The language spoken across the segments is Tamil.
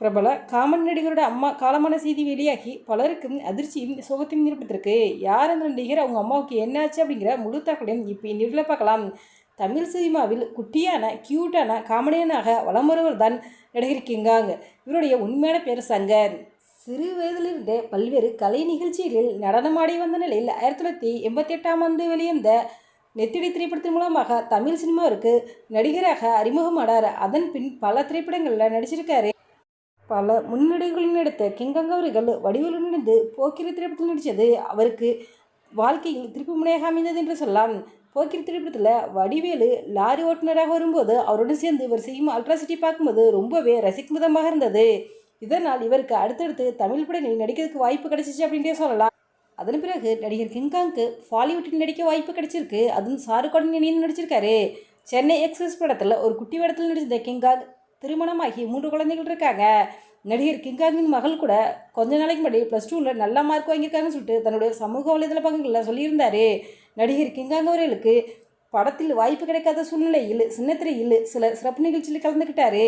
பிரபல காமன் நடிகரோட அம்மா காலமான செய்தி வெளியாகி பலருக்கும் அதிர்ச்சியும் சோகத்தையும் ஏற்பட்டிருக்கு. யார் அந்த நடிகர்? அவங்க அம்மாவுக்கு என்னாச்சு அப்படிங்கிற முழு தகவலையும் இப்போ நிறுவல பார்க்கலாம். தமிழ் சினிமாவில் குட்டியான க்யூட்டான காமெடியனாக வலம் வருவர் தான் நடிகர் கிங்காங் இவருடைய உண்மையான பேர் சங்கர். சிறு வயதிலிருந்தே பல்வேறு கலை நிகழ்ச்சிகளில் நடனமாடி வந்த நிலையில் ஆயிரத்தி தொள்ளாயிரத்தி எண்பத்தி எட்டாம் ஆண்டு வெளிவந்த நெத்திடி திரைப்படத்தின் மூலமாக தமிழ் சினிமாவிற்கு நடிகராக அறிமுகமானார். அதன் பின் பல திரைப்படங்களில் நடிச்சிருக்காரு. பல முன்னடைகளின் நடித்த கிங்காங் அவர்கள் வடிவில் இணைந்து போக்கிரி திரைப்படத்தில் நடித்தது அவருக்கு வாழ்க்கையில் திருப்பு முனையாக அமைந்தது என்று சொல்லலாம். போக்கிரி திரைப்படத்தில் வடிவேலு லாரி ஓட்டுநராக வரும்போது அவருடன் சேர்ந்து இவர் செய்யும் அல்ட்ராசிட்டி பார்க்கும்போது ரொம்பவே ரசிக்கும் விதமாக இருந்தது. இதனால் இவருக்கு அடுத்தடுத்து தமிழ் படங்களில் நடிக்கிறதுக்கு வாய்ப்பு கிடைச்சிச்சு அப்படின்றே சொல்லலாம். அதன் பிறகு நடிகர் கிங்காங்க்கு பாலிவுட்டில் நடிக்க வாய்ப்பு கிடைச்சிருக்கு. அதுவும் சாருக்கோடன் இணைந்து நடிச்சிருக்காரு. சென்னை எக்ஸ்பிரஸ் படத்தில் ஒரு குட்டி வேடத்தில் நடிச்சிருந்த கிங்காங் திருமணமாகி மூன்று குழந்தைகள் இருக்காங்க. நடிகர் கிங்காங்கின் மகள் கூட கொஞ்ச நாளைக்கு முன்னாடி ப்ளஸ் டூவில் நல்ல மார்க் வாங்கியிருக்காங்கன்னு சொல்லிட்டு தன்னுடைய சமூக வலைதள பக்கங்களில் சொல்லியிருந்தாரு. நடிகர் கிங்காங் அவர்களுக்கு படத்தில் வாய்ப்பு கிடைக்காத சூழ்நிலையில் சின்னத்திரையில் சில சிறப்பு நிகழ்ச்சியில் கலந்துக்கிட்டாரு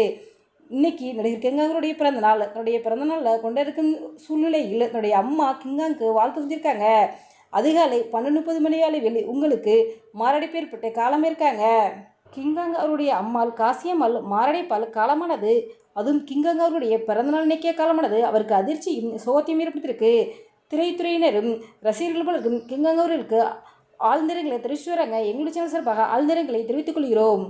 இன்னைக்கு நடிகர் கிங்காங்கருடைய பிறந்த நாள் தன்னுடைய பிறந்த நாளில் கொண்டிருக்கும் சூழ்நிலையில் தன்னுடைய அம்மா கிங்காங்க்கு வாழ்த்து செஞ்சுருக்காங்க அதிகாலை பன்னெண்டு முப்பது மணி அளவில் உங்களுக்கு மாரடைப்பு ஏற்பட்ட காலம் இருக்காங்க கிங்காங் அவருடைய அம்மாள் காசியம்மாள் மாரடைப்பால் காலமானது. அதுவும் கிங்காங் அவருடைய பிறந்தநாள் நினைக்கிய காலமானது. அவருக்கு அதிர்ச்சியும் சோகத்தையும் ஏற்படுத்தியிருக்கு. திரைத்துறையினரும் ரசிகர்களுக்கும் பலருக்கும் ஆழ்ந்திரங்களை தெரிவித்து வராங்க எங்களுடைய சேனல் சார்பாக ஆழ்ந்திரங்களை தெரிவித்துக் கொள்கிறோம்.